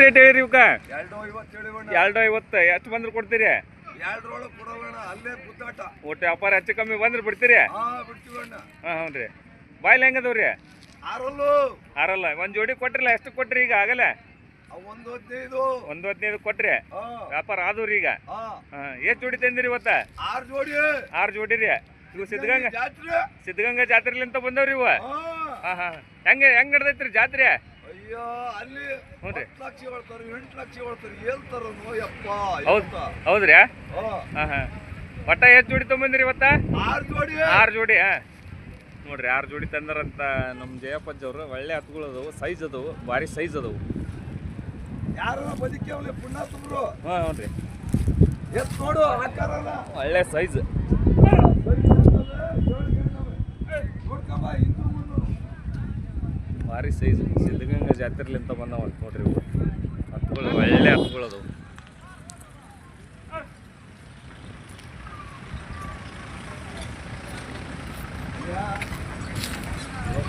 Rate ಹೇಳಿರಿ ಇವಕ್ಕ ಎರಡು ಐವತ್ತು ಎಷ್ಟು ಬಂದ್ರೆ ಕೊಡ್ತೀರಿ? ಒಟ್ಟು ವ್ಯಾಪಾರ ಹೆಚ್ಚು ಕಮ್ಮಿ ಬಂದ್ರೆ ಬಿಡ್ತೀರಿ? ಹಾ ಹ್ಞೂ ರೀ ಬಾಯ್ಲಿ ಹೆಂಗದವ್ರಿ? ಆರಲ್ಲು. ಆರಲ್ಲ. ಒಂದು ಜೋಡಿ ಕೊಟ್ರಲ್ಲ ಎಷ್ಟು ಕೊಟ್ರಿ ಈಗ ಆಗಲ್ಲ? ಒಂದು ಹದಿನೈದು. ಕೊಟ್ರಿ? ವ್ಯಾಪಾರ ಆದವ್ರಿ ಈಗ? ಎಷ್ಟು ಜೋಡಿ ತಂದಿರಿ ಇವತ್ತ? ಆರು ಜೋಡಿ. ಆರು ಜೋಡಿ ರೀ ಇವು ಸಿದ್ಧಗಂಗಾ ಜಾತ್ರೆ? ಸಿದ್ಧಗಂಗಾ ಜಾತ್ರೆಲಿಂತ ಬಂದವ್ರಿ ಇವ? ಹಾ. ಹಾಂ ಹಾಂ. ಹೆಂಗೆ ಹೆಂಗೆ ನಡ್ದೈತ್ರಿ ಜಾತ್ರೆ? ಅಯ್ಯೋ ಅಲ್ಲಿ ಹ್ಞೂ ಲಕ್ಷ ಹೇಳ್ತಾರೆ ಎಂಟು ಲಕ್ಷ ಹೇಳ್ತಾರೆ ತರೋನು ನೋಯಪ್ಪ ಹೌದು ಹೌದ್ರಿ? ಹಾ. ಹಾಂ ಹಾಂ. ಒಟ್ಟ ಎಷ್ಟು ಜೋಡಿ ತೊಗೊಂಬಂದಿರಿ ಇವತ್ತ? ಆರು ಜೋಡಿ. ಆರು ಜೋಡಿ ಹಾಂ. ನೋಡ್ರಿ ಆರು ಜೋಡಿ ತಂದಾರಂತ ನಮ್ಮ ಜಯಪ್ಪಜ್ ಅವರು ಒಳ್ಳೆ ಹತ್ಗಳು ಅದಾವು ಸೈಜ್ ಅದಾವು ಭಾರಿ ಸೈಜ್ ಅದಾವು. ಯಾರ ಬದುಕೇವಲೆ ಪುಣ್ಯಾತ್ಮರು? ಹಾಂ ಹ್ಞೂ ರೀ ಎತ್ ನೋಡು ಒಳ್ಳೆ ಸೈಜ್ ನೋಡ್ಕೊಂಬ ಹಿಂದು ಮುಂದು ಭಾರಿ ಸೈಜ್ ಸಿದ್ಧಗಂಗಾ ಜಾತ್ರೆಲಿಂತ ಬಂದವ ನೋಡ್ರಿ ಇವು ಹತ್ಗಳು ಒಳ್ಳೆ ಹತ್ತುಗಳದು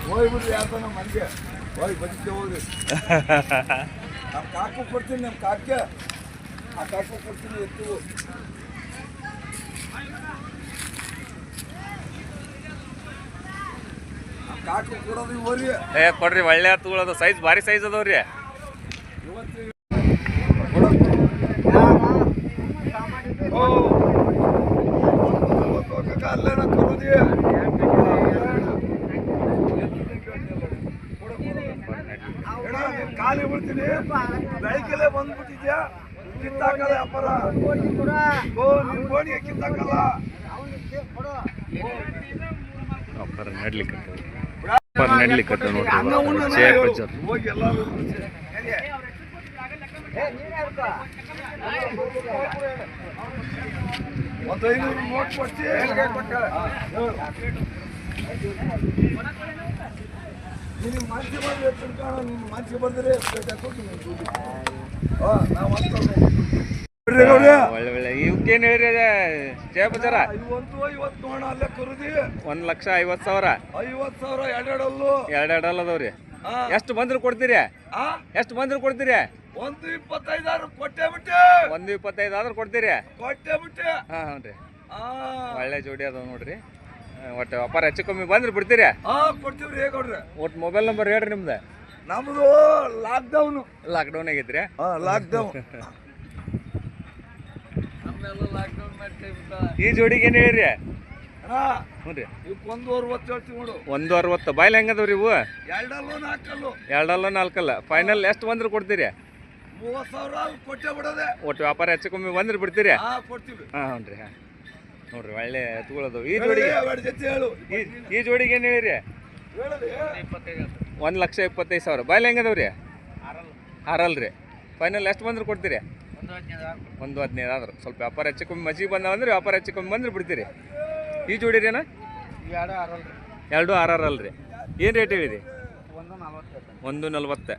ಹೋಗ್ಬಿಡ್ರಿ ಯಾಕೋ ನಮ್ಮ ಮನೆಗೆ. ಹೋಗಿ ಬದುಕೆ ಹೋಗ್ರಿ ನಮ್ಮ ಕಾಕು ಕೊಡ್ತೀನಿ ನಮ್ಮ ಕಾಕ್ಯ. ಆ ಕಾಕು ಕೊಡ್ತೀನಿ, ಎತ್ತು ನಮ್ಮ ಕಾಕು ಕೊಡೋದು ಹೋರಿ ಏ ಕೊಡ್ರಿ ಒಳ್ಳೆ ಹತ್ಗಳು ಅದಾವ ಸೈಜ್ ಭಾರಿ ಸೈಜ್ ಅದಾವ್ರಿ. ಖಾಲಿ ಬಿಡ್ತೀನಿ ಬೆಳಗ್ಗೆಲೆ ಬಂದ್ಬಿಟ್ಟಿದ್ಯಾ ಕಿತ್ತಾಕಲ್ಲ ಅಪ್ಪರ ಓ ನಿನ್ ಗೋಣಿಗೆ ಕಿತ್ತಾಕಲ್ಲ ಅಪ್ಪರ ನಡ್ಲಿಕ್ಕೆ ವ್ಯಾಪಾರ ನಡ್ಲಿಕ್ಕೆ ನೋಡ್ರಿ ನೋಟ್ ಕೊಡ್ತಿ ನಿನ್ನ ಬಂದರೆ ಹಾಂ ನಾವು ಒಳ್ಳೆ ಒಳ್ಳೆ. ಇವಕ್ಕೇನು ಹೇಳಿರಿ ಜಯಪ್ಪಜ್ಜರ ಇವತ್ತು ಐವತ್ತು ನೋಡ ಅಲ್ಲೇ ಕರುದಿ. ಒಂದು ಲಕ್ಷ ಐವತ್ತು ಸಾವಿರ. ಐವತ್ತು ಸಾವಿರ ಎರಡೆರಡಲ್ಲು. ಎರಡು ಎರಡು ಅದಾವ್ರಿ. ಹಾ ಎಷ್ಟು ಬಂದ್ರು ಕೊಡ್ತೀರಿ? ಎಷ್ಟು ಬಂದ್ರು ಕೊಡ್ತೀರಿ? ಒಂದು ಇಪ್ಪತ್ತೈದು ಕೊಟ್ಟೆ ಬಿಟ್ಟೆ. ಒಂದು ಇಪ್ಪತ್ತೈದು ಆದ್ರೂ ಕೊಡ್ತೀರಿ? ಕೊಟ್ಟೆ ಬಿಟ್ಟೆ. ಹಾಂ ಹ್ಞೂ ರೀ ಆ. ಒಳ್ಳೆ ಜೋಡಿ ಅದಾವ ನೋಡ್ರಿ. ಒಟ್ಟು ವ್ಯಾಪಾರ ಹೆಚ್ಚು ಕಮ್ಮಿ ಬಂದ್ರೆ ಬಿಡ್ತೀರಿ? ಆ ಕೊಡ್ತೀವ್ರಿ ಹೇಗೆ ಕೊಡ್ರಿ ಒಟ್ಟು ಮೊಬೈಲ್ ನಂಬರ್ ಹೇಳ್ರಿ ನಿಮ್ದು. ನಮ್ದು ಲಾಕ್ಡೌನು ಲಾಕ್ಡೌನ್ ಆಗೈತ್ರಿ? ಹಾ ಲಾಕ್ಡೌನ್ ಈ ಜೋಡಿಗೆ ಏನು ಹೇಳಿರಿ ಹಾ ಹ್ಞೂ ರೀ ಇವಕ್ಕೊಂದು ಅರವತ್ತು ಹೇಳ್ತೀವಿ ನೋಡು. ಒಂದು ಅರವತ್ತು. ಬಾಯ್ಲಿ ಹೆಂಗದವ್ರಿ ಇವು? ಎರಡಲ್ಲೂ ನಾಲ್ಕಲ್ಲು. ಎರಡಲ್ಲ ನಾಲ್ಕಲ್ಲ. ಫೈನಲ್ ಎಷ್ಟು ಬಂದ್ರೆ ಕೊಡ್ತೀರಿ? ಮೂವತ್ತು ಸಾವಿರ ಅಲ್ಲಿ ಕೊಟ್ಟೆ ಬಿಡೋದೆ. ಒಟ್ಟು ವ್ಯಾಪಾರ ಹೆಚ್ಚು ಕಮ್ಮಿ ಬಂದ್ರೆ ಬಿಡ್ತೀರಿ? ಹಾ ಕೊಡ್ತೀವಿ. ಹಾಂ ಹ್ಞೂ ರೀ ಹಾಂ. ನೋಡ್ರಿ ಒಳ್ಳೆ ಎತ್ಕೊಳ್ಳೋದು ಈ ಜೋಡಿಗೆ ಈ ಜೋಡಿಗೆ ಏನು ಹೇಳಿರಿ ಹೇಳಲಿ ಒಂದು ಲಕ್ಷ ಇಪ್ಪತ್ತೈದು ಸಾವಿರ. ಬಾಯ್ಲಿ ಹೆಂಗದವ್ರಿ? ಆರಲ್ಲ ರೀ ಫೈನಲ್ ಎಷ್ಟು ಬಂದ್ರೆ ಕೊಡ್ತೀರಿ? ಒಂದು ಹದಿನೈದು ಆದ್ರೆ ಸ್ವಲ್ಪ ವ್ಯಾಪಾರ ಹೆಚ್ಚು ಕಮ್ಮಿ. ಮಜ್ಜಿಗೆ ಬಂದಾವ ಅಂದ್ರೆ ವ್ಯಾಪಾರ ಹೆಚ್ಚು ಕಮ್ಮಿ ಬಂದ್ರೆ ಬಿಡ್ತೀರಿ. ಈ ಜೋಡಿ ರೀ ಎರಡು ಆರ್ ಆರ್ ಅಲ್ರಿ ಏನು ರೇಟ್ ಹೇಳಿರಿ ಒಂದು ನಲ್ವತ್ತು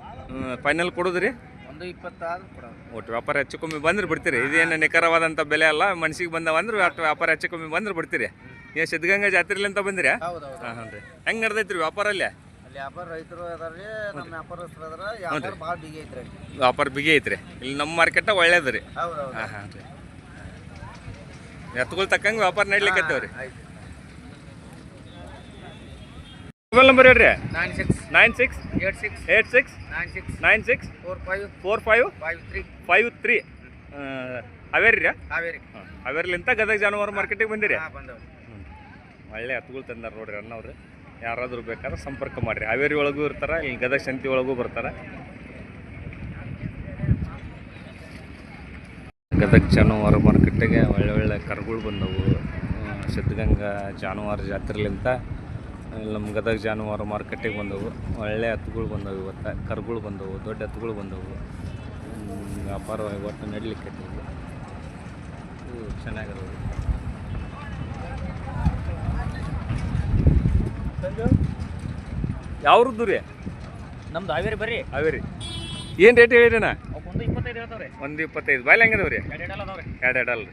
ಫೈನಲ್ ಕೊಡೋದ್ರಿ? ಒಟ್ಟು ವ್ಯಾಪಾರ ಹೆಚ್ಚು ಕಮ್ಮಿ ಬಂದ್ರೆ ಬಿಡ್ತೀರಿ. ಇದೇನು ನಿಖರವಾದಂಥ ಬೆಲೆ ಅಲ್ಲ. ಮನ್ಸಿಗೆ ಬಂದಾವ ಅಂದ್ರೆ ವ್ಯಾಪಾರ ಹೆಚ್ಚು ಕಮ್ಮಿ ಬಂದ್ರೆ ಬಿಡ್ತೀರಿ. ಏನು ಸಿದ್ಧಗಂಗಾ ಜಾತ್ರೆಲಿ ಅಂತ ಬಂದಿರಿ? ಹಾಂ ಹಾಂ ರೀ ಹೆಂಗೆ ನಡ್ದೈತ್ರಿ ವ್ಯಾಪಾರ ಅಲ್ಲಿ? ವ್ಯಾಪಾರ ರೈತರು ಅದಾರ್ರಿ ನಮ್ಮ ವ್ಯಾಪಾರಸ್ಥರು ಅದಾರ ವ್ಯಾಪಾರ ಭಾಳ ಬಿಗಿ ಐತ್ರಿ. ವ್ಯಾಪಾರ ಬಿಗಿ ಐತ್ರಿ. ಇಲ್ಲಿ ನಮ್ಮ ಮಾರ್ಕೆಟ್ ಒಳ್ಳೇದು ರೀ. ಹೌದು ಹೌದು ಹಾಂ ಹಾಂ. ರೀ ಎತ್ತುಗಳು ತಕ್ಕಂಗೆ ವ್ಯಾಪಾರ ನಡ್ಲಿಕ್ಕೆ ರೀ. ಆಯ್ತು. ಮೊಬೈಲ್ ನಂಬರ್ ಹೇಳ್ರಿ? Nine six nine six eight six eight six nine six nine six four five four five five three five three Haveri ರೀ? ಹಾವೇರಿ ಹಾಂ ಅವೇರ್ಲಿಂತ ಗದಗ ಜಾನುವಾರು ಮಾರ್ಕೆಟಿಗೆ ಬಂದಿರಿ? ಒಳ್ಳೆ ಹತ್ತುಗಳು ತಂದಾರ ನೋಡ್ರಿ ಅಣ್ಣವ್ರು. ಯಾರಾದರೂ ಬೇಕಾದ್ರೆ ಸಂಪರ್ಕ ಮಾಡಿರಿ. ಹಾವೇರಿ ಒಳಗೂ ಇರ್ತಾರೆ, ಇಲ್ಲಿ ಗದಗ ಶಂತಿ ಒಳಗೂ ಬರ್ತಾರೆ. ಗದಗ ಜಾನುವಾರು ಮಾರ್ಕೆಟಿಗೆ ಒಳ್ಳೆ ಒಳ್ಳೆ ಕರುಗಳು ಬಂದವು. ಸಿದ್ಧಗಂಗಾ ಜಾನುವಾರು ಜಾತ್ರೆಲಿಂತ ನಮ್ಮ ಗದಗ ಜಾನುವಾರು ಮಾರ್ಕೆಟಿಗೆ ಬಂದವು. ಒಳ್ಳೆ ಹತ್ತುಗಳು ಬಂದವು ಇವತ್ತು. ಕರುಗಳು ಬಂದವು, ದೊಡ್ಡ ಹತ್ತುಗಳು ಬಂದವು. ವ್ಯಾಪಾರವಾಗಿ ವ್ಯಾಪಾರ ಒಟ್ಟು ಇದು ಇವು ಯಾವ್ರದ್ದು ರೀ? ನಮ್ದು ಹಾವೇರಿ ಬರ್ರಿ. ಹಾವೇರಿ. ಏನು ರೇಟ್ ಹೇಳಿರಿನ ಒಂದು ಇಪ್ಪತ್ತೈದು ಹೇಳ್ತಾವ್ರಿ. ಒಂದು ಇಪ್ಪತ್ತೈದು. ಬಾಯ್ಲಿ ಹೆಂಗದವ್ರಿ? ಎರಡು ಎರಡು ಅದಾವ್ರಿ. ಎರಡು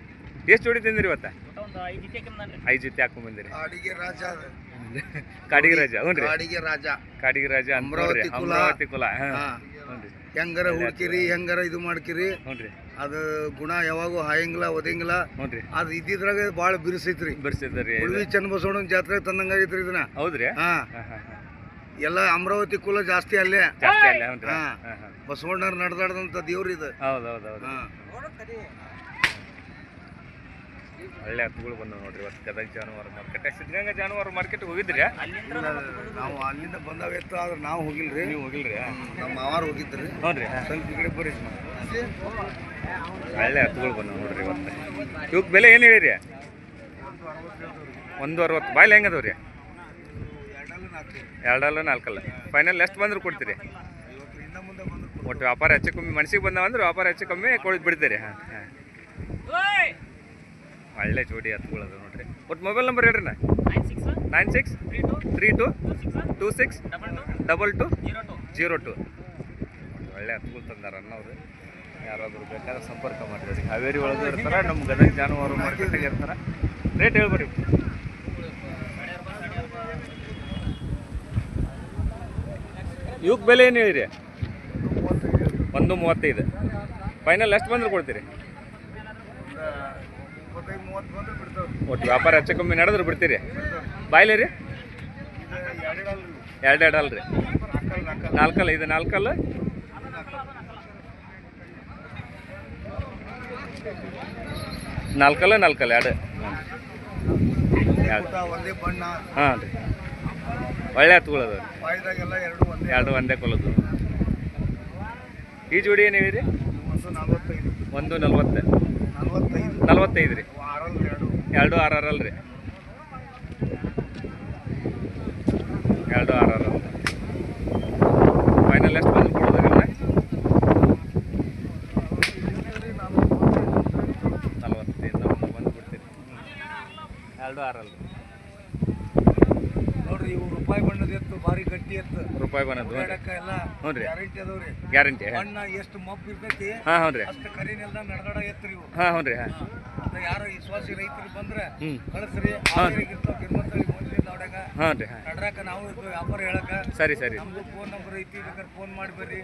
ಎಷ್ಟು ಜೋಡಿ ತಿಂದಿರಿ ಇವತ್ತ? ಒಂದು ಐದು ಜೊತೆ ಹಾಕಿಮ್ದಾನ್ರಿ ಐದು ಜೊತೆ ಹಾಕೊಂಡ್ ಬಂದಿರಿ. ಅಡಿಗೆ ರಾಜ ಕಾಡಿಗೆ ರಾಜ ಹ್ಞೂ ರೀ. ರಾಜ. ಕಾಡಿಗೆ ರಾಜ ಅಮರಾವತಿ ಕುಲ. ಅಮರಾವತಿ ಹ್ಞೂ ರೀ. ಹೆಂಗಾರ ಹುಡ್ಕಿರಿ ಹೆಂಗಾರ ಇದು ಮಾಡ್ಕಿರಿ. ಹ್ಞೂ ರೀ. ಅದು ಗುಣ ಯಾವಾಗೂ ಹಾಯಂಗಿಲ್ಲ ಒದಂಗಿಲ್ಲ ನೋಡ್ರಿ. ಅದು ಇದ್ದಿದ್ರಾಗ ಭಾಳ ಬಿರುಸೈತ್ರಿ. ಬರ್ಸಿದ್ರಿ ಉಳ್ವಿ ಚನ್ನಬಸವಣ್ಣನ ಜಾತ್ರೆ ತಂದಂಗಾಗೈತ್ರಿ ಇದನ್ನ. ಹೌದ್ರಿ? ಹಾ. ಎಲ್ಲ ಅಮರಾವತಿ ಕುಲ ಜಾಸ್ತಿ ಅಲ್ಲೇ. ಜಾಸ್ತಿ ಅಲ್ಲೇ ಹಾ. ನಡೆದಾಡ್ದಂತ ದೇವ್ರ ಇದು ಹೌದು ಹೌದು ಹೌದು. ಹಾ. ಒಳ್ಳೆ ಹತ್ತುಗಳು ಬಂದವು ನೋಡ್ರಿ. ಇವತ್ತು ಗದಗ ಜಾನುವಾರು ಮಾರ್ಕೆಟ್ ಸಿದ್ಧಗಂಗಾ ಜಾನುವಾರು ಮಾರ್ಕೆಟ್ ಹೋಗಿದ್ರಿ? ನಾವು ಅಲ್ಲಿಂದ ಬಂದಾವಿತ್ತು ಆದ್ರೆ ನಾವು ಹೋಗಿಲ್ರಿ. ನೀವು ಹೋಗಿಲ್ರಿ? ನಮ್ಮ ಮಾವಾರು ಹೋಗಿದ್ರಿ. ನೋಡ್ರಿ ರೀ ಸ್ವಲ್ಪ ಈ ಕಡೆ ಬರ್ರಿ ಒಳ್ಳೆ ಹತ್ತುಗಳು ಬಂದವು ನೋಡ್ರಿ ಇವತ್ತು. ಇವಕ್ಕೆ ಬೆಲೆ ಏನು ಹೇಳಿರಿ? ಒಂದು ಅರವತ್ತು. ಬಾಯ್ಲಿ ಹೆಂಗೆ ಅದಾವ ರೀ ಎರಡಲ್ಲ ನಾಲ್ಕಲ್ಲ. ಫೈನಲ್ ಎಷ್ಟು ಬಂದ್ರು ಕೊಡ್ತೀರಿ? ಒಟ್ಟು ವ್ಯಾಪಾರ ಹೆಚ್ಚು ಕಮ್ಮಿ ಮನ್ಸಿಗೆ ಬಂದಾವ ಅಂದ್ರೆ ವ್ಯಾಪಾರ ಹೆಚ್ಚು ಕಮ್ಮಿ ಕೊಡಿದ್ ಬಿಡ್ತೀರಿ ಹಾಂ ಹಾಂ. ಒಳ್ಳೆ ಜೋಡಿ ಹತ್ಕೊಳ್ಳೋದು ನೋಡ್ರಿ. ಒಟ್ಟು ಮೊಬೈಲ್ ನಂಬರ್ ಹೇಳ್ರಿ ನಾ. Nine six three two two six double two zero two ಒಳ್ಳೆ ಹತ್ಕೊಳ್ ತಂದಾರ ಅವರು ಯಾರಾದರೂ ಬೇಕಾದ್ರೆ ಸಂಪರ್ಕ ಮಾಡಿರಿ. ಹಾವೇರಿ ಒಳಗೆ ಇರ್ತಾರೆ ನಮ್ಮ ಗದಗ ಜಾನುವಾರು ಮಾರ್ಕೆಟಿಗೆ ಇರ್ತಾರೆ. ರೇಟ್ ಹೇಳ್ಬೇಡಿ ಇವಕ್ಕೆ ಬೆಲೆ ಏನು ಹೇಳಿರಿ? ಒಂದು ಮೂವತ್ತೈದು. ಫೈನಲ್ ಎಷ್ಟು ಬಂದ್ರೆ ಕೊಡ್ತೀರಿ? ಇಪ್ಪತ್ತೈದು ಮೂವತ್ತು ಬಂದ್ರೆ ಬಿಡ್ತಾವ್ರಿ. ಒಟ್ಟು ವ್ಯಾಪಾರ ಹೆಚ್ಚು ಕಮ್ಮಿ ನಡೆದ್ರೆ ಬಿಡ್ತೀರಿ? ಬಾಯ್ಲಿ ರೀ? ಎರಡು ಎರಡು ಅಲ್ರಿ. ನಾಲ್ಕಲ್ಲ ಇದು ನಾಲ್ಕಲ್ಲ? ನಾಲ್ಕಲ್ಲ ನಾಲ್ಕಲ್ಲ ಎರಡು. ಎರಡು ಒಂದೇ ಬಣ್ಣ. ಹಾಂ ರೀ. ಒಳ್ಳೆ ಹತ್ಕೊಳ್ಳೋದು ಎರಡು ಒಂದೇ. ಕೊಲದು ಈ ಜೋಡಿ ಏನೇವಿ ರೀ ಒಂದು ನಲ್ವತ್ತೈದು. ಒಂದು ನಲ್ವತ್ತು. ನಲ್ವತ್ತೈದು ರೀ. ಎರಡು. ಎರಡು ಆರು ಆರಲ್ಲ ರೀ ಎರಡು ಆರ್ ಆರಲ್ಲ ಫೈನಲ್ ಎಷ್ಟು ಬಂದು ಕೊಡೋದಿಲ್ಲ ನಲ್ವತ್ತೈದು ಬಂದು ಕೊಡ್ತೀರಿ. ಎರಡು ಆರಲ್ಲ ನೋಡ್ರಿ ಇವು ರೂಪಾಯಿ ಬಣ್ಣದ ಎತ್ತು ಭಾರಿ ಗಟ್ಟಿ ಎತ್ತು. ರೂಪಾಯಿ ಬಂದದ್ದು ಹ್ಞೂ ರೀ. ಗ್ಯಾರಂಟಿ. ಎಷ್ಟು ಮಬ್ಬು ಇರ್ತೈತಿ ಹಾ ಹ್ಞೂ ರೀ ಹಾಂ ಹ್ಞೂ ರೀ ಹಾಂ. ಯಾರೋ ವಿಶ್ವಾಸಿ ರೈತರು ಬಂದ್ರೆ ಕಳಿಸ್ರಿ ಹಾಂ. ರೀ ಹಾಂ. ನಾವು ವ್ಯಾಪಾರ ಹೇಳಕ ಸರಿ ಸರಿ. ನಮ್ದು ಫೋನ್ ನಂಬರ್ ಐತಿ ಬೇಕಾದ್ರೆ ಫೋನ್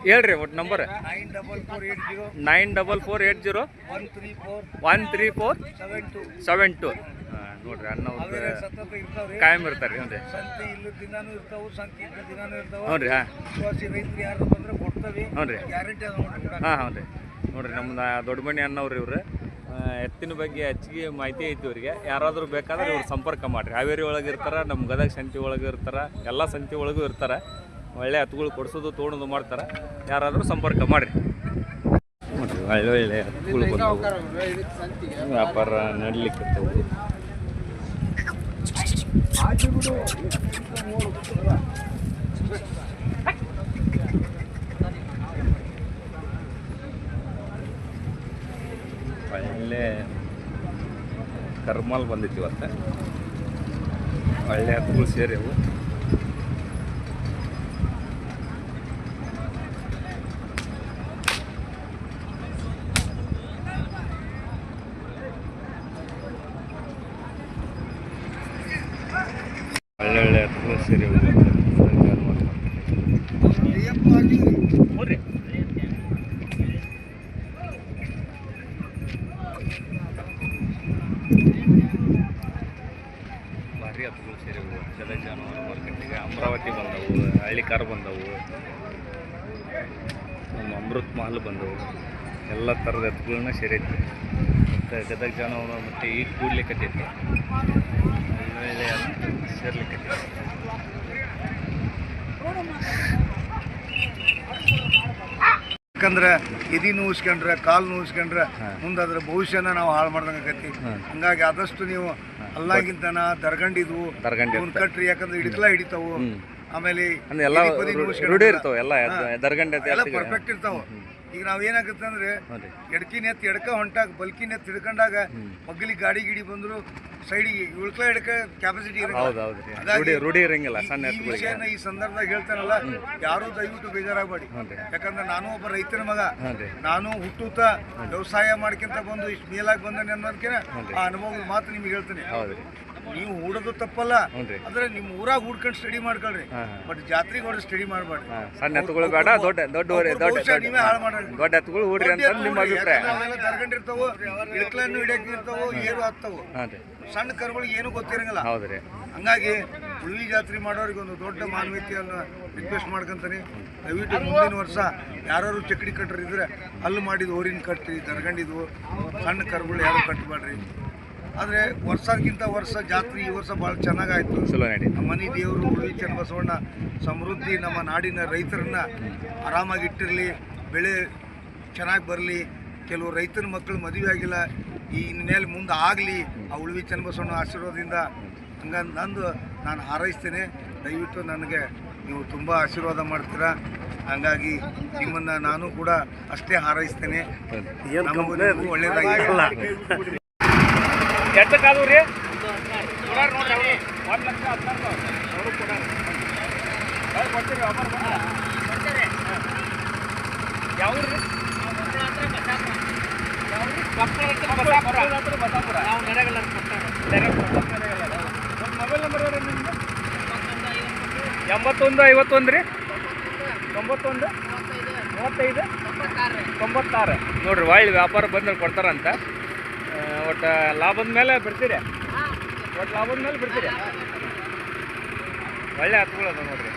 ಹೇಳ್ರಿ ಒಟ್ಟು number nine double four eight zero nine double four eight zero one three four one three four seven two. Seven two. ನೋಡ್ರಿ ಅಣ್ಣ ಕಾಯಂ ಇರ್ತಾರೆ ಹ್ಞೂ ರೀ ಸಂತೆ ದಿನಾನು ಇರ್ತಾವು ಸಂತೆ ಇದ್ದ ದಿನಾನು ಇರ್ತಾವ. ಹ್ಞೂ ರೀ ಹಾಂ. ರೈತರು ಯಾರು ಬಂದ್ರೆ ಕೊಡ್ತೇವೆ. ಹ್ಞೂ ರೀ. ಗ್ಯಾರಂಟಿ ಅದ ನೋಡ್ರಿ. ಕೊಡಾಕ. ಹಾಂ ಹ್ಞೂ ರೀ. ನೋಡ್ರಿ ನಮ್ದು ದೊಡ್ಡ ಮಣಿ ಅನ್ನೋರು ಇವ್ರು. ಎತ್ತಿನ ಬಗ್ಗೆ ಹೆಚ್ಚಿಗೆ ಮಾಹಿತಿ ಐತಿ ಅವರಿಗೆ ಯಾರಾದರೂ ಬೇಕಾದ್ರೆ ಇವ್ರು ಸಂಪರ್ಕ ಮಾಡಿರಿ. ಹಾವೇರಿ ಒಳಗೆ ಇರ್ತಾರೆ ನಮ್ಮ ಗದಗ ಸಂತೆ ಒಳಗೆ ಇರ್ತಾರೆ, ಎಲ್ಲ ಸಂತೆ ಒಳಗೂ ಇರ್ತಾರೆ. ಒಳ್ಳೆ ಹತ್ತುಗಳು ಕೊಡಿಸೋದು, ತೋಣದು ಮಾಡ್ತಾರೆ. ಯಾರಾದರೂ ಸಂಪರ್ಕ ಮಾಡಿರಿ. ನೋಡಿರಿ ಒಳ್ಳೆ ಒಳ್ಳೆ ಹತ್ತುಗಳು ಬಂದವು. ವ್ಯಾಪಾರ ನಡಲಿಕ್ಕೆ ಕರ್ಮಾಲ್ ಬಂದಿತ್ತು ಇವತ್ತು. ಒಳ್ಳೆ ಹತ್ತುಗಳು ಸೇರಿ ಅವು ಒಳ್ಳೆ ಒಳ್ಳೆ ಹತ್ತುಗಳು ಸೇರಿ ಅವು ಇವತ್ತು. ಅಯ್ಯಪ್ಪ ಆಗಿರಿ. ಹ್ಞೂ ರೀ ಭಾರಿ ಹತ್ತುಗಳು ಸೇರಿವು ಜಲ ಜಾನುವಾರು ಮಾರ್ಕೆಟಿಗೆ ಅಮರಾವತಿ ಬಂದವು ಹಳ್ಳಿಕಾರ್ ಬಂದವು. ನಮ್ಮ ಅಮೃತ್ ಮಹಲ್ ಬಂದವು. ಎಲ್ಲ ಥರದ ಎತ್ತುಗಳನ್ನ ಸೇರೈತಿ ಮತ್ತು ಗದಗ ಜಾನುವಾರು ಮತ್ತು ಈಗ ಕೂಡ್ಲಿಕ್ಕತ್ತೈತಿ. ಒಳ್ಳೆ ಸೇರ್ಲಿಕ್ಕತ್ತೈತಿ. ಯಾಕಂದ್ರೆ ಎದಿ ನೋವಿಸ್ಕೊಂಡ್ರೆ ಕಾಲು ನೋವಿಸ್ಕೊಂಡ್ರೆ ಮುಂದಾದ್ರೆ ಭವಿಷ್ಯನ ನಾವು ಹಾಳು ಮಾಡ್ದಂಗೆ ಆಕೈತಿ ಹಂಗಾಗಿ ಆದಷ್ಟು ನೀವು ಅಲ್ಲಾಗಿಂತನ ದರ್ಗಂಡಿದ್ವು ಕಟ್ರಿ ಯಾಕಂದ್ರೆ ಹಿಡಿತಲ ಹಿಡಿತಾವು. ಆಮೇಲೆ ಅಂದ್ರೆ ಎಲ್ಲ ರೂಢಿ- ಇರ್ತಾವ ಎಲ್ಲ. ದರ್ಗಂಡೆ ಎಲ್ಲ ಪರ್ಫೆಕ್ಟ್ ಇರ್ತಾವ. ಈಗ ನಾವ್ ಏನಾಗುತ್ತೆ ಅಂದ್ರೆ ಎಡ್ಕಿನ ಎತ್ತು ಎಡ್ಕ ಹೊಂಟಾಗ ಬಲ್ಕಿನ ಎತ್ತು ಹಿಡ್ಕೊಂಡಾಗ ಮಗ್ಗಲಿ ಗಾಡಿ ಗಿಡಿ ಬಂದ್ರು ಸೈಡಿಗೆ ಉಳ್ಕ ಹಿಡ್ಕ ಕೆಪಾಸಿಟಿ ಇರಂಗಿಲ್ಲ ಸಣ್ಣ ಈ ವಿಷಯನ ಈ ಸಂದರ್ಭದಾಗ ಹೇಳ್ತಾನಲ್ಲ ಯಾರು ದಯವಿಟ್ಟು ಬೇಜಾರಾಗಬೇಡಿ. ಯಾಕಂದ್ರೆ ನಾನು ಒಬ್ಬ ರೈತನ ಮಗ. ನಾನು ಹುಟ್ಟುತ್ತ ವ್ಯವಸಾಯ ಮಾಡ್ಕೊಂತ ಬಂದು ಇಷ್ಟು ಮೇಲಾಗಿ ಬಂದ ಅನ್ನೋದಕ್ಕೆ ಆ ಅನುಭವದ ಮಾತು ನಿಮ್ಗೆ ಹೇಳ್ತೇನೆ. ನೀವು ಹೂಡೋದು ತಪ್ಪಲ್ಲ. ಅಂದ್ರೆ ನಿಮ್ಮ ಊರಾಗ ಹುಡ್ಕೊಂಡು ಸ್ಟಡಿ ಮಾಡ್ಕೊಳ್ರಿ. ಬಟ್ ಜಾತ್ರೆಗೆ ಹೊಡೆದು ಸ್ಟಡಿ ಮಾಡ್ಬೇಡ್ರಿ. ಸಣ್ಣ ಎತ್ತುಗಳು ಬೇಡ ದೊಡ್ಡ ದೊಡ್ಡ ದೊಡ್ಡ ನೀವೇ ಹಾಳು ಮಾಡ್ರಿ. ದೊಡ್ಡ ಎತ್ತುಗಳು ಹೂಡ್ರಿ ಅಂತ ನಿಮ್ಮ ಅಭಿಪ್ರಾಯ. ತರ್ಕೊಂಡಿರ್ತಾವು ಇಳಕ್ಲನ್ನು ಹಿಡಿಯಕ್ಕೆ ಇರ್ತಾವು ಏರು ಆಗ್ತಾವು ಸಣ್ಣ ಕರುಗಳಿಗೆ ಏನು ಗೊತ್ತಿರಂಗಿಲ್ಲ. ಹೌದ್ರಿ ಹಂಗಾಗಿ ಉಳುವಿ ಜಾತ್ರೆ ಮಾಡೋರಿಗೆ ಒಂದು ದೊಡ್ಡ ಮಾನವೀಯತೆಯನ್ನು ರಿಕ್ವೆಸ್ಟ್ ಮಾಡ್ಕೊಂತಾನೆ. ದಯವಿಟ್ಟು ಮುಂದಿನ ವರ್ಷ ಯಾರು ಚಕ್ಡಿ ಕಟ್ಟರಿದ್ರೆ ಅಲ್ಲಿ ಮಾಡಿದ ಓರಿನ ಕಟ್ಟಿ ದರ್ಗಂಡಿದ್ವು ಸಣ್ಣ ಕರುಗಳು ಯಾರು ಕಟ್ಟಬೇಡ್ರಿ ಆದರೆ ವರ್ಷಕ್ಕಿಂತ ವರ್ಷ ಜಾತ್ರೆ ಈ ವರ್ಷ ಭಾಳ ಚೆನ್ನಾಗಾಯ್ತು. ನಮ್ಮ ಮನೆ ದೇವರು ಉಳುವಿ ಚನ್ನಬಸವಣ್ಣ ಸಮೃದ್ಧಿ ನಮ್ಮ ನಾಡಿನ ರೈತರನ್ನ ಆರಾಮಾಗಿ ಇಟ್ಟಿರಲಿ ಬೆಳೆ ಚೆನ್ನಾಗಿ ಬರಲಿ ಕೆಲವು ರೈತರ ಮಕ್ಕಳು ಮದುವೆ ಆಗಿಲ್ಲ ಈ ಇನ್ಮೇಲೆ ಮುಂದೆ ಆಗಲಿ ಆ ಉಳುವಿ ಚನ್ನಬಸವಣ್ಣ ಆಶೀರ್ವಾದದಿಂದ ಹಂಗ ನಂದು ನಾನು ಹಾರೈಸ್ತೇನೆ. ದಯವಿಟ್ಟು ನನಗೆ ನೀವು ತುಂಬ ಆಶೀರ್ವಾದ ಮಾಡ್ತೀರಾ. ಹಂಗಾಗಿ ನಿಮ್ಮನ್ನು ನಾನು ಕೂಡ ಅಷ್ಟೇ ಹಾರೈಸ್ತೇನೆ. ನಮಗೂ ಒಳ್ಳೆಯದಾಗಿ ಎಷ್ಟಕ್ಕಾದವು ರೀ ಕೊಡಾರ ನೋಡ್ರಿ ಅವರು. ಒಂದು ಲಕ್ಷ ಹದಿನಾರು ಅವರು ಕೊಡಾರ. ಅವ್ರು ಕೊಡ್ತೀರಿ? ವ್ಯಾಪಾರ ಕೊಡ್ತೀರಿ. ಯಾವ ರೀ ಮೊಬೈಲ್ ನಂಬರ್ ನಿಮ್ಮದು ಎಂಬತ್ತೊಂದು ಐವತ್ತೊಂದು ರೀ? ತೊಂಬತ್ತೊಂದು? ಮೂವತ್ತೈದು ತೊಂಬತ್ತಾರು. ನೋಡ್ರಿ ಒಳ್ಳೆ ವ್ಯಾಪಾರ ಬಂದ್ರೆ ಕೊಡ್ತಾರಂತ. ಒಟ್ಟು ಲಾಭದ ಮೇಲೆ ಬಿಡ್ತೀರಿ? ಒಟ್ಟು ಲಾಭದ ಮೇಲೆ ಬಿಡ್ತೀರಿ? ಒಳ್ಳೆ ಹತ್ತುಗಳು ಅದ ನೋಡ್ರಿ.